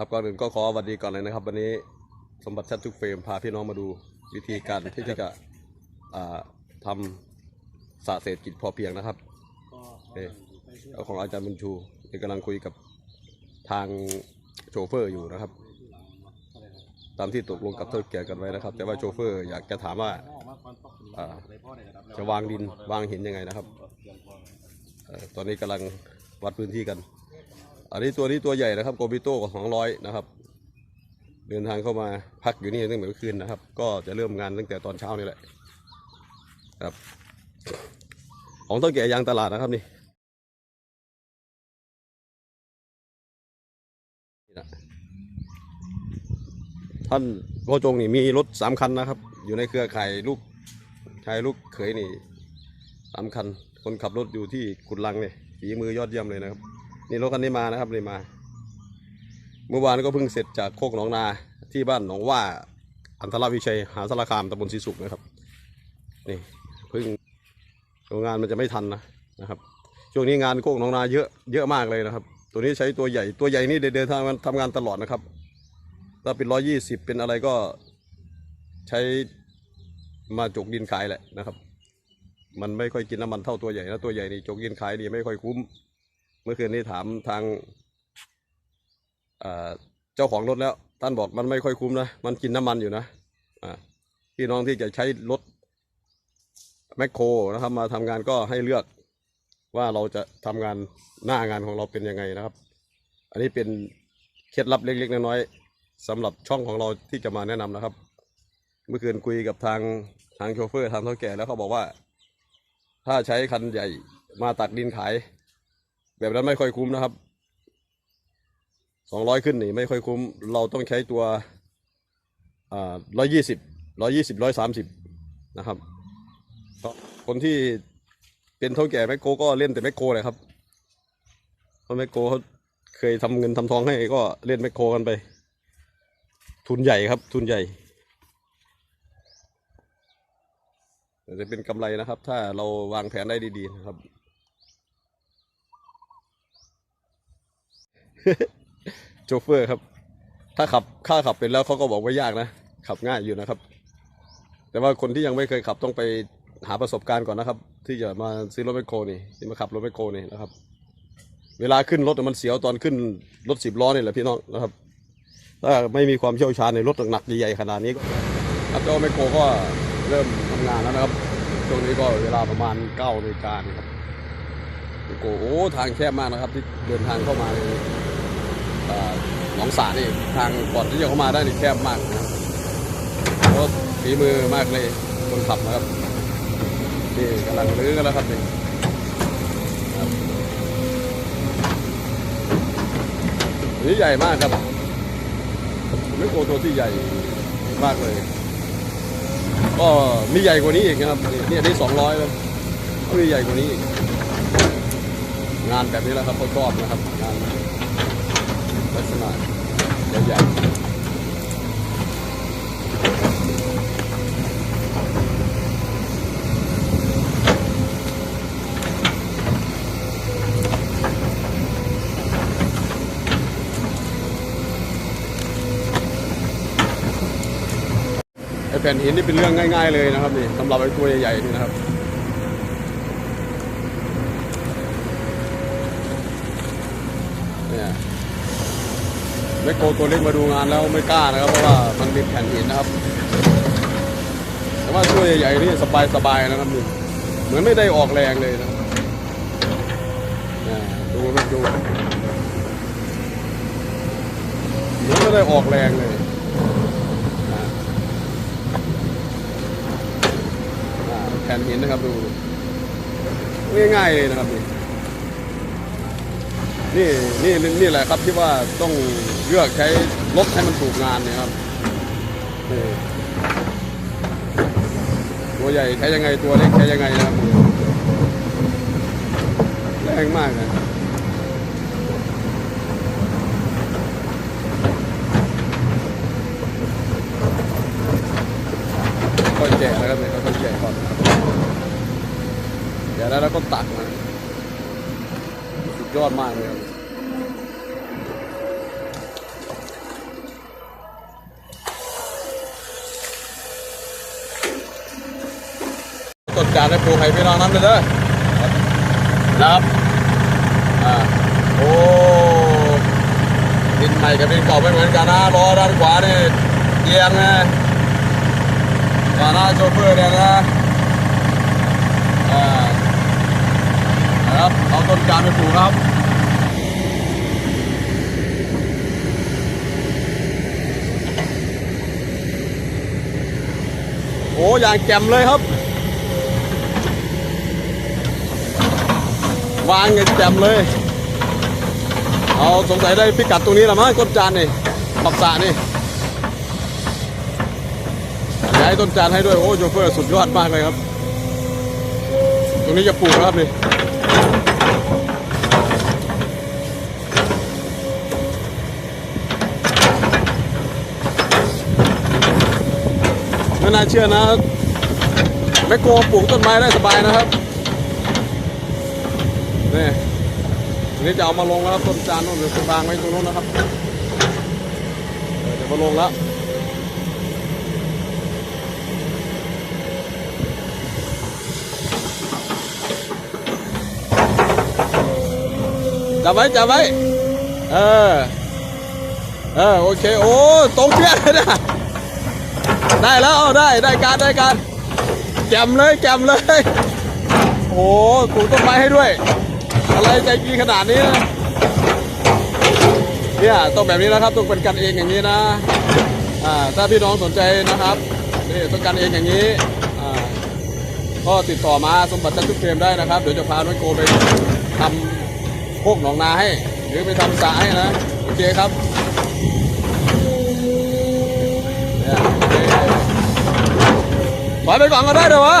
ครับก่อนอื่นก็ขอสวัสดีก่อนเลยนะครับ วันนี้สมบัติชัดทุกเฟรมพาพี่น้องมาดูวิธีการที่จะอ่าทำสระเศรษฐกิจพอเพียงนะครับเอ่อของอาจารย์บุญชูที่กำลังคุยกับทางโชเฟอร์อยู่นะครับ ตามที่ตกลงกับเท่าแก่กันไว้นะครับ แต่ว่าโชเฟอร์อยากจะถามว่าอ่าจะวางดินวางหินยังไงนะครับเอ่อตอนนี้กำลังวัดพื้นที่กัน อันนี้ตัวนี้ตัวใหญ่นะครับโกบิโต้กับสองร้อยนะครับ เดินทางเข้ามาพักอยู่นี่ตั้งแต่เมื่อคืนนะครับ ก็จะเริ่มงานตั้งแต่ตอนเช้านี่แหละครับ ของเต้าแก่ยางตลาดนะครับนี่ท่านพ่อจงนี่มีรถสามคันนะครับ อยู่ในเครือข่ายลูกชายลูกเขยนี่สามคัน คนขับรถอยู่ที่กุดลังเนี่ยฝีมือยอดเยี่ยมเลยนะครับ นี่รถคันนี้มานะครับนี่มา เมื่อวานก็เพิ่งเสร็จจากโคกหนองนาที่บ้านหนองว่า อันทรวิชัยหาสารคามตำบลศรีสุขนะครับนี่เพิ่งงงานมันจะไม่ทันนะนะครับ ช่วงนี้งานโคกหนองนาเยอะเยอะมากเลยนะครับ ตัวนี้ใช้ตัวใหญ่ตัวใหญ่นี่เดินทางทำงานตลอดนะครับถ้าเป็นร้อยี่สิบเป็นอะไรก็ใช้มาจกดินขายแหละนะครับ มันไม่ค่อยกินน้ำมันเท่าตัวใหญ่นะตัวใหญ่นี่จกดินขายนี่ไม่ค่อยคุ้ม มื่อคืนนี้ถามทางเจ้าของรถแล้ว ท่านบอกมันไม่ค่อยคุ้มนะ มันกินน้ำมันอยู่นะพี่น้องที่จะใช้รถแมคโครนะครับ มาทำงานก็ให้เลือกว่าเราจะทำงานหน้างานของเราเป็นยังไงนะครับ อันนี้เป็นเคล็ดลับเล็กๆน้อยๆสำหรับช่องของเราที่จะมาแนะนำนะครับ เมื่อคืนคุยกับทางทางโชเฟอร์ทางเท่าแก่แล้วเขาบอกว่า ถ้าใช้คันใหญ่มาตักดินขาย แบบนั้นไม่ค่อยคุ้มนะครับสองร้อยขึ้นนี่ไม่ค่อยคุ้ม เราต้องใช้ตัวร้อยยี่สิบร้อยยี่สิบร้อยสามสิบนะครับ คนที่เป็นเท่าแก่แมคโครก็เล่นแต่แมคโครเลยครับเพราะแมคโครเขาเคยทำเงินทำทองให้ก็เล่นแมคโครกันไป ทุนใหญ่ครับ ทุนใหญ่จะเป็นกำไรนะครับ ถ้าเราวางแผนได้ดีๆนะครับ โชเฟอร์ครับ ถ้าขับค่าขับเป็นแล้วเขาก็บอกว่ายากนะ ขับง่ายอยู่นะครับ แต่ว่าคนที่ยังไม่เคยขับต้องไปหาประสบการณ์ก่อนนะครับ ที่จะมาซื้อรถแมคโครนี่ที่มาขับรถแมคโครนี่นะครับ เวลาขึ้นรถมันเสียวตอนขึ้นรถสิบล้อนี่แหละพี่น้องนะครับ ถ้าไม่มีความเชี่ยวชาญในรถหนักๆใหญ่ขนาดนี้ก็ครับเจ้าแมคโครก็เริ่มทำงานแล้วนะครับช่วงนี้ก็เวลาประมาณเก้านาฬิกานะครับโครโอ้ทางแคบมากนะครับ ที่เดินทางเข้ามาเอ่อ หนองสานี่ทางก่อนที่จะเข้ามาได้นี่แคบมากนะครับรถฝีมือมากเลยคนขับนะครับนี่กำลังลื้อกันแล้วครับนี่นี่ใหญ่มากครับไม่โกตัวที่ใหญ่มากเลย ก็มีใหญ่กว่านี้อีกนะครับนี่นี่อันนี้สองร้อยแล้วก็มีใหญ่กว่านี้อีกงานแบบนี้แหละครับเขาชอบนะครับงาน ลักษณะใหญ่ๆไอแผ่นหินนี่เป็นเรื่องง่าย ๆ เลยนะครับนี่สำหรับไอ้ตัวใหญ่ๆนี่นะครับ เนี่ย แมคโครตัวเล็กมาดูงานแล้วไม่กล้านะครับ เพราะว่ามันเป็นแผ่นหินนะครับ แต่ว่าตัวยใหญ่ๆนี่สบายๆนะครับนี่เหมือนไม่ได้ออกแรงเลยนะดูดูเหมือนไม่ได้ออกแรงเลยแผ่นหินนะครับดูง่ายๆเลยนะครับนี่ นี่นี่นี่แหละครับที่ว่าต้องเลือกใช้รถให้มันถูกงานเนี่ยครับตัวใหญ่ใช้ยังไงตัวเล็กใช้ยังไงนะครับแรงมากนะค่อยแกนะครับเนี่ยค่อยๆแกก่อนแกแล้วเราก็ตักนะ ยอดมากเลยต้นจานได้ปูกให้พี่น้องน้ำเลยเด้ครับอ่าโอ้ดินใหม่กับดินเก่าไม่เหมือนกันนะล้อด้านขวานี่เอียงนะด้านหน้าโชเฟอร์เนี่ยนะอ่า ครับเอาต้นจานไปปลูกครับโอ้อย่างแจ่มเลยครับ วางเงินแจ่มเลย เอาสงสัยได้พิกัดตรงนี้ละมั้งต้นจานนี่ปักสะนี่ย้ายต้นจานให้ด้วยโอ้โชเฟอร์สุดยอดมากเลยครับ ตรงนี้จะปลูกครับนี่ ไม่น่าเชื่อนะแมคโครปลูกต้นไม้ได้สบายนะครับนี่ทีนี้จะเอามาลงแล้วครับต้นจานนู่นเดี๋ยวจะวางไว้ตรงนู้นนะครับเดี๋ยวมาลงแล้ว จับไว้จับไว้ เออ เออโอเค โอ้ตรงเปี้ยเลยนะได้แล้วได้ได้การได้การแจมเลยแจมเลย โอ้ปลูกต้นไม้ให้ด้วย อะไรใจดีขนาดนี้นะเนี่ยต้องแบบนี้นะครับต้องเป็นกันเองอย่างนี้นะอ่าถ้าพี่น้องสนใจนะครับนี่ต้องกันเองอย่างนี้อ่าก็ติดต่อมาสมบัติจันทุกเฟรมได้นะครับ เดี๋ยวจะพาน้องโกไปทำ โคกหนองนาให้ หรือไปทำสระให้นะ โอเคครับเนี่ยโอเคถอยไปก่อนก็ได้เดี๋ยววะ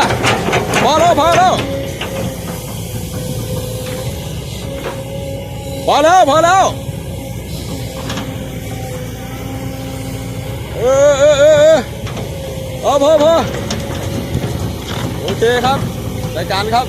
พอแล้วพอแล้วพอแล้วพอแล้วเออเออเออเออพอพอพอโอเคครับรายการครับ